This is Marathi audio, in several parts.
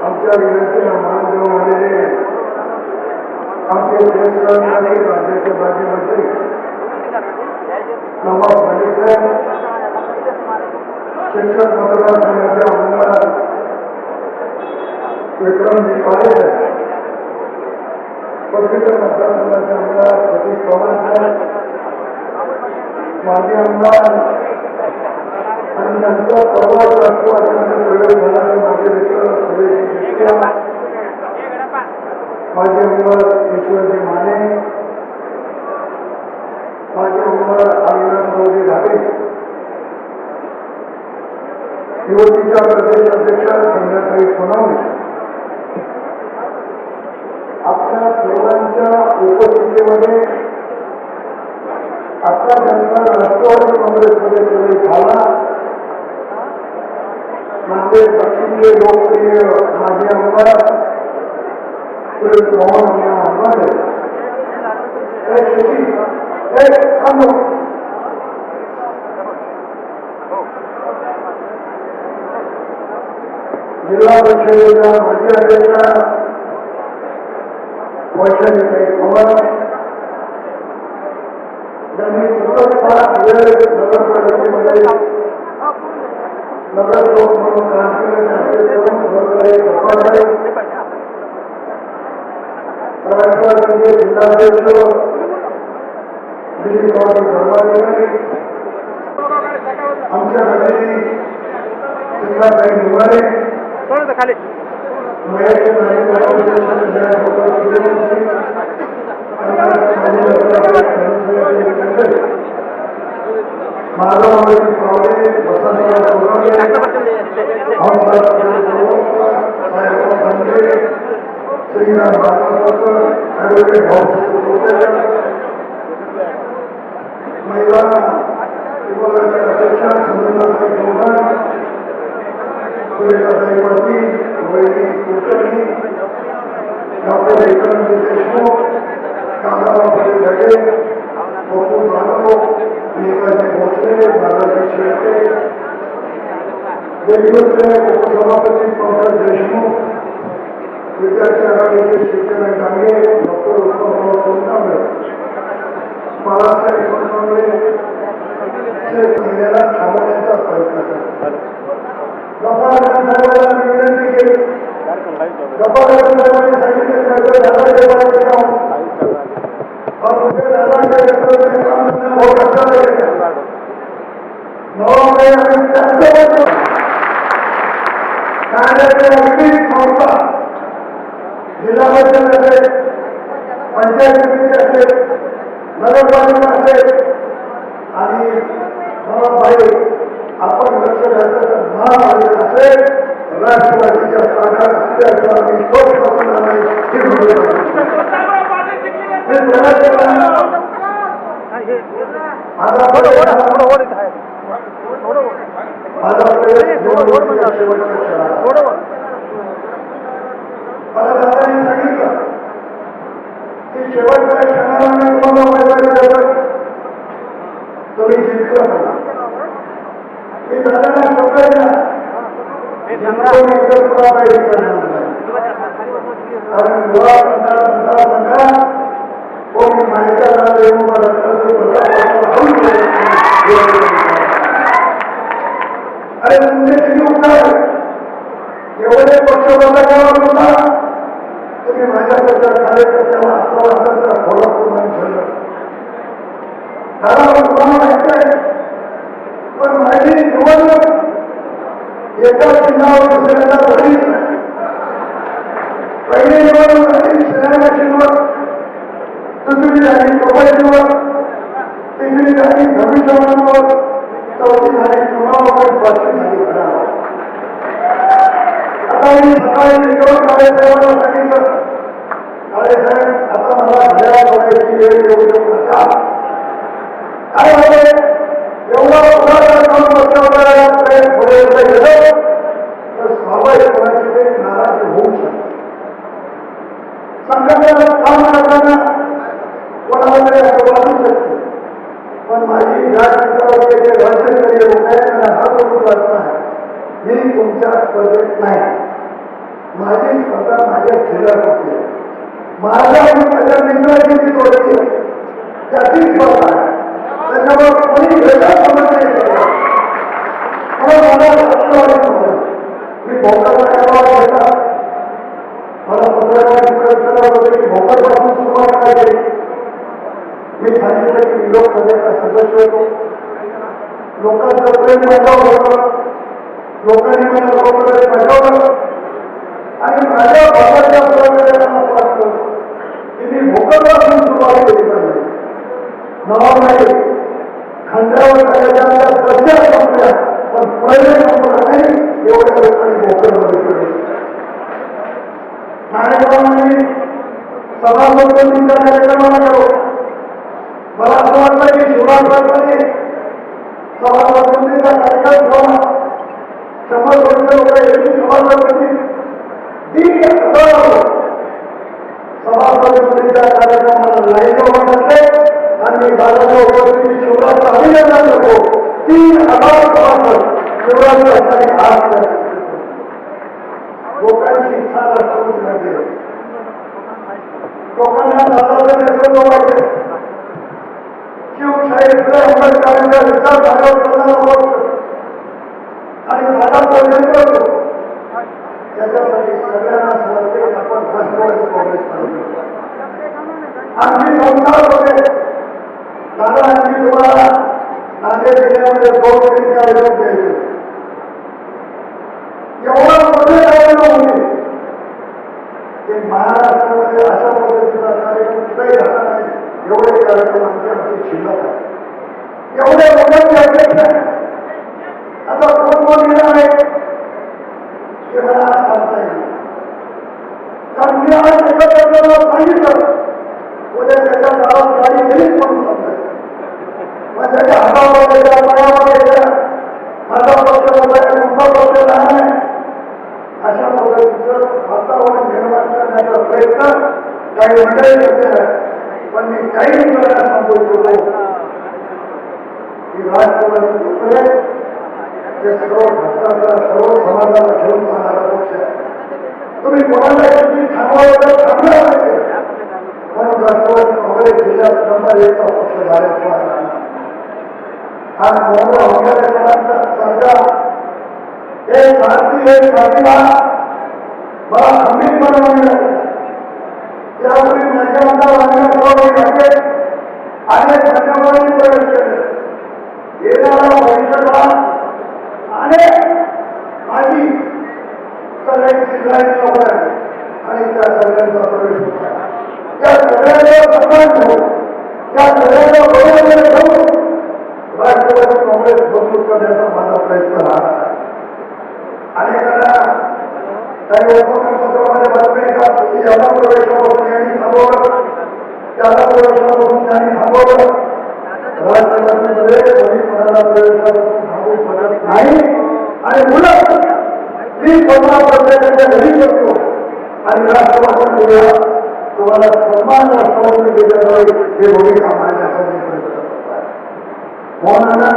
आमच्या विनंतीला मान देऊन आलेले आमचे ज्येष्ठ नागरिक, राज्याचे मंत्री नवाब मलिक साहेब शिक्षक मतदारसंघाचे आमदार विक्रमजी पाले साहेब पदवीधर मतदारसंघाचे आमदार सतीश पवार साहेब माजी आमदार आणि त्यांचा प्रवास राष्ट्रवादीमध्ये प्रयोग माझे मित्र सुरेश यशवंतजी माने माझे उमर अविनाशरावजी घाटे युवतीच्या प्रदेश अध्यक्ष संध्याकाळी सोनावणे आपल्या सर्वांच्या उपस्थितीमध्ये आता त्यांचा राष्ट्रवादी काँग्रेसमध्ये प्रवेश झाला नांदेड पश्चिमचे लोकप्रिय माझे आमदार श्री मोहन अण्णा आंबाडे हे जिल्हा परिषदेच्या माजी अध्यक्षा वैशालीताई पवार त्यांनी सतत पाच वेळ नगरपालिकेमध्ये म्हणून जिल्हाध्यक्ष दिलीप पवार धर्माधिकारी आमच्या घरी चित्राताई निवारे थोडं महिला विभागाच्या अध्यक्षा सुनंदाताई चौहान सुरेखाताई पाटील वैदी कुलकर्णी डॉक्टर देशमुख बपू जाधव नेताजी भोसले दादाजी शेळके देशमुखचे उपसभापती पंकज देशमुख विद्यार्थी आघाडीचे शिवसेना डांगे डॉक्टर उत्तमराव सोनकांबळे बाळासाहेब सोनकांबळे महिन्याला थांबवण्याचा प्रयत्न करतात गप्पा विनंती केली. गप्पा सांगितले काम जिल्हा परिषद असेल पंचायत समिती असेल नगरपालिका असेल आणि मला पाहिजे आपण लक्ष घातलं तर महापालिका असेल राष्ट्रवादीच्या ताब्यात असल्याचं आम्ही स्वतःपासून आम्ही हे माझा थोडं आहे थोडं माझा प्रयत्न शेवटच्या की शेवटच्या क्षणाला मी तुम्हाला उमेदवारी देतोय तुम्ही जिंकलं पाहिजे एका चिन्हावर दुसऱ्याला झालीच पहिले पहिली निवडणूक झाली दुसरी झाली कबड्डीवर तिसरी झाली भविष्यवाणीवर चौथी झाली कुणावर पाचवी झाली घडावर आता मी सकाळी निवड काळेसाहेबांना सांगितलं काळेसाहेब आता मला घड्याळ बघायची वेळ येऊ स्पर्धेत नाही. माझी स्पर्धा माझ्या खेळात होती. माझ्या आणि माझ्या मित्राची जी गोष्टी त्याची स्पर्धा आहे. त्याच्यामुळे कोणी वेगळा समज नाही शकत. मला मी भोकरला गावात गेला. मला पत्रकार विचारत होते की भोकरपासून सुरुवात काय मी सांगितलं की मी लोकसभेचा सदस्य होतो. लोकांचं प्रेम माझ्यावर होतं. लोकांनी मला लोकसभेत पाठवलं आणि माझ्या भागाच्या वाटतं की मी भोकरपासून सुरुवात केली पाहिजे. नाही खांद्यावर दर्जा संपल्या पण पहिले संपला नाही एवढ्या लोकांनी नारायणरावांनी कार्यक्रमाला गेलो मला असं वाटलं की शिवराज पाटलांनी सभासदपतींचा कार्यक्रम ठेवला शंभर दोनशे लोक एकवीस सभासदपती दीड हजार सभासदपतींच्या कार्यक्रमाला लाईन घातले आणि मी दादाच्या उपस्थितीत शिवराजचं अभिनंदन करतो तीन हजार सभासद असताना लोकांची इच्छा राष्ट्रपतीमध्ये लोकांना दादाचं नेतृत्व पाहिजे आंबेडकरांच्या विचार आणि दादाचं नेतृत्व त्याच्यासाठी सगळ्यांना समजते आपण राष्ट्रवादी काँग्रेस आमची संस्कार होते. दादा तुम्हाला नांदेड जिल्ह्यामध्ये दोन तीन कार्यक्रम द्यायचे एवढं मोठे कार्यक्रम होते ते महाराष्ट्रामध्ये अशा पद्धतीचा कार्यक्रम कुठेही झाला नाही एवढे कार्यक्रम आमचे आमची शिल्लक आहे एवढे लोकांची अपेक्षा आहे आता कोण कोण येणार आहे हे मला आज सांगता येईल कारण मी आज एका पत्राला सांगितलं उद्या त्याच्या गावात गाडी गेलीच म्हणून सांगताय मग त्याच्या हातावर यायच्या पायावर यायच्या माझा पक्ष मोठा आहे तुमचा पक्ष लहान आहे अशा पद्धतीचं वातावरण निर्माण करण्याचा प्रयत्न काही मंडळी करते पण मी काही मित्रांना सांगू इच्छितो की राष्ट्रवादी काँग्रेस हे सर्व घटकाला सर्व समाजाला घेऊन जाणारा पक्ष आहे. तुम्ही कोणाला किती थांबवायचं तर थांबलं पाहिजे. म्हणून राष्ट्रवादी काँग्रेस जिल्ह्यात नंबर एकचा पक्ष झाल्याशिवाय आज एक भारतीय प्रतिभा मला म्हणलं त्यापूर्वी माझ्या आमदार अनेक अनेक धन्यवादांनी प्रवेश केले. येणारा भविष्यकाळ अनेक माझी सगळ्यांची लाईन लावणार आणि त्या सगळ्यांचा प्रवेश होता त्या सगळ्यांना सन्मान घेऊन त्या सगळ्यांना बरोबर घेऊन राष्ट्रवादी काँग्रेस मजबूत करण्याचा माझा प्रयत्न राहणार आहे अनेकांना काही उपक्रमपत्रामध्ये बातमी येतात की याला प्रवेशापासून यांनी थांबवलं त्याला प्रवेशापासून त्यांनी थांबवलं राष्ट्रवादीमध्ये कोणी कोणाला प्रवेशापासून थांबवू शकत नाही आणि मुलं मी स्वतः प्रत्येकाच्या घरी करतो आणि राष्ट्रवादी तुम्हाला सन्मान राष्ट्रवादी दिल्याद्वारे हे भूमिका मांडण्याचा मी प्रयत्न करतो आहे मोहनांना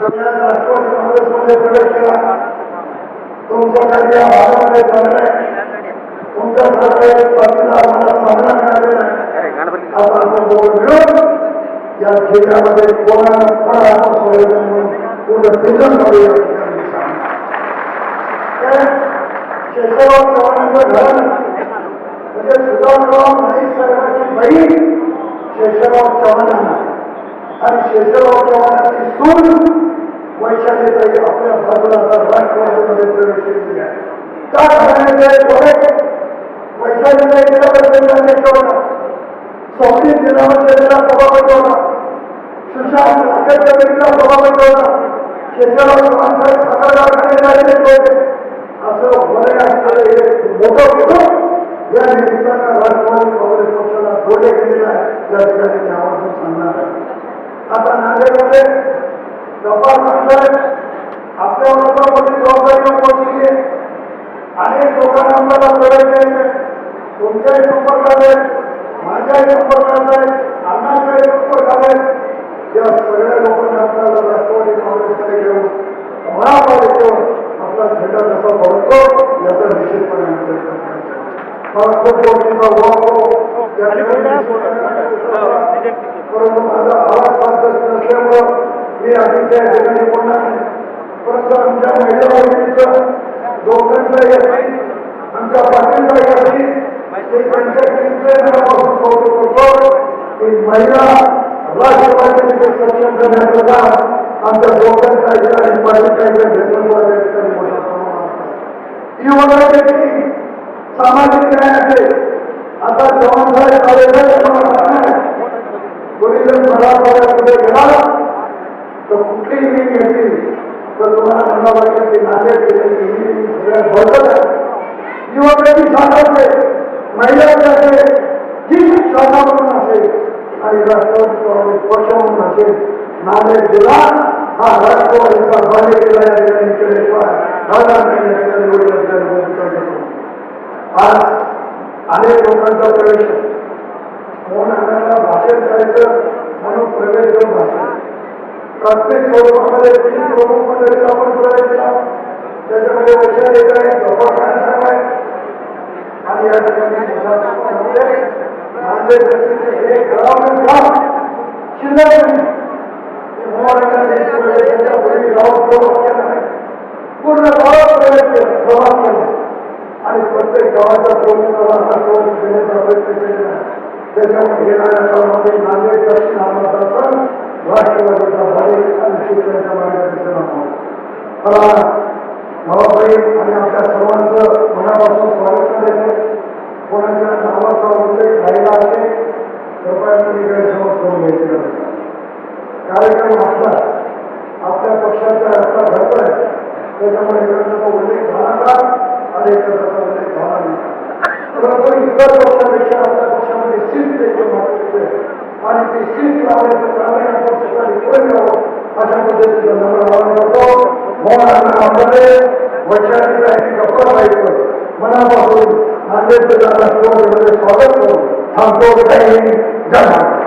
तुम्ही आज राष्ट्रवादी काँग्रेसमध्ये प्रवेश केला तुमचं काही या भागामध्ये चाललंय तुमच्या सरकारी साथीला आम्हाला सामना मिळालेला आहे आता आपण दोघं मिळून या जिल्ह्यामध्ये कोणाला कोणा आपण सोडायचं म्हणून पूर्ण भिजनमध्ये या ठिकाणी सांगणार. काय? शेषराव चव्हाणांचं घर म्हणजे सुधाकरराव नाईक साहेबांची बहीण शेषराव चव्हाणांना आणि शेषराव चव्हाणांची सून वैशालीताई आपल्या बाजूला राष्ट्रवादीमध्ये प्रवेश केलेली आहे त्या घराण्याचे वैशालीताई होता जिल्हा परिषदेला सभापती होता. सुशांत अध्यक्ष कमिटीला सभापती होता शेषराव चव्हाण साहेब सकाळ होते. असं वलय असणारे एक मोठं कुटुंब या निमित्तानं राष्ट्रवादी काँग्रेस पक्षाला जोडले गेलेलं आहे. या ठिकाणी मी आवर्जून सांगणार आहे. आता नांदेडमध्ये गप्पा सांगताय आपल्या लोकांमध्ये जबाबदारी पोहोचली आहे. अनेक लोकांना आपल्याला प्रवेश द्यायचे तुमच्याही संपर्कात आहेत. माझ्याही संपर्कात आहेत. अण्णाच्याही संपर्कात आहेत. या सगळ्या लोकांना आपल्याला राष्ट्रवादी काँग्रेसकडे घेऊन महापालिकेवर महाराष्ट्राचा झेंडा कसा फडकतो याचा. मला खूप गोष्टीचा या ठिकाणी परंतु माझा आवाज फार नसल्यामुळं मी आधी त्या ठिकाणी बोलणार नाही. परंतु आमच्या महिला भगिनीचं दोघांचा याची आमच्या पाटीलचा याची ते त्यांच्या टीमचे मनापासून कौतुक करतो. की महिला राष्ट्रवादीचे सक्षम करण्याचं काम आमच्या दोघांचा इथं आणि पाटीलच्या नेतृत्वात या ठिकाणी मोठ्या प्रमाणात आहे. ही वगैरे टीम सामाजिक न्यायाचे आता जबाबदारी कार्यक्रम कोणी जर मराठवाड्यात पुढे गेला तर कुठलीही मी घेतली तर तुम्हाला मला वाटेल की नांदेड केलेली ही टीम सगळ्यात बळकट आहे युवकांची साधन आहे महिलांची असेल जी शाखा म्हणून असेल आणि राष्ट्रवादी काँग्रेस पक्ष म्हणून असेल नांदेड जिल्हा हा राष्ट्रवादीचा बालेकिल्ला या ठिकाणी केल्याशिवाय राहणार नाही या ठिकाणी एवढी आज अनेक लोकांचा प्रवेश आहे. मोहन अण्णांना भाषण करायचं म्हणून प्रवेश घेऊन भाषण प्रत्येक स्वरूपामध्ये तीन प्रमुख मंडळीचा आपण प्रवेश त्याच्यामध्ये वैशाल एक आहे गप्पा साहेब आहे आणि या ठिकाणी नांदेड रस्त्याचे एक गावाचं गाव शिल्लक नाही. ते मोहन अण्णांनी प्रवेशाच्या पूर्वी केला नाही पूर्ण गावात केला प्रवास केला आणि प्रत्येक गावाच्या प्रमुखाला देण्याचा प्रयत्न केलेला त्याच्यामुळे येणाऱ्या काळामध्ये नांदेड दक्षिण हा मतदारसंघ राष्ट्रवादीचा भारी निश्चित त्यांच्या मार्गदर्शनामुळे मला भावाबाई आणि आपल्या सर्वांचं मनापासून स्वागत करायचं कोणाच्या नावाचा उल्लेख राहिला असेल कृपया तुम्ही गैरसमज करून घ्यायचे कार्यक्रम असला आपल्या पक्षाचा आपला घडत आहे त्याच्यामुळे एखाद्याचा उल्लेख झाला का आणि एखाद्याचा उल्लेख झाला नाही परंतु इतर पक्षापेक्षा आपल्या पक्षामध्ये शिस्त देखील महत्वाची आहे आणि ती शिस्त लावण्याचं कामही आपण स्वतः पुढे घ्यावं अशा पद्धतीचं नम्र आवाहन करतो मोहन आपल्याकडे वैचारिक आणि गप्पा पाहिजे मनापासून नांदेड जिल्हा राष्ट्रवादीमध्ये स्वागत करून थांबतो जय हिंद जय महाराष्ट्र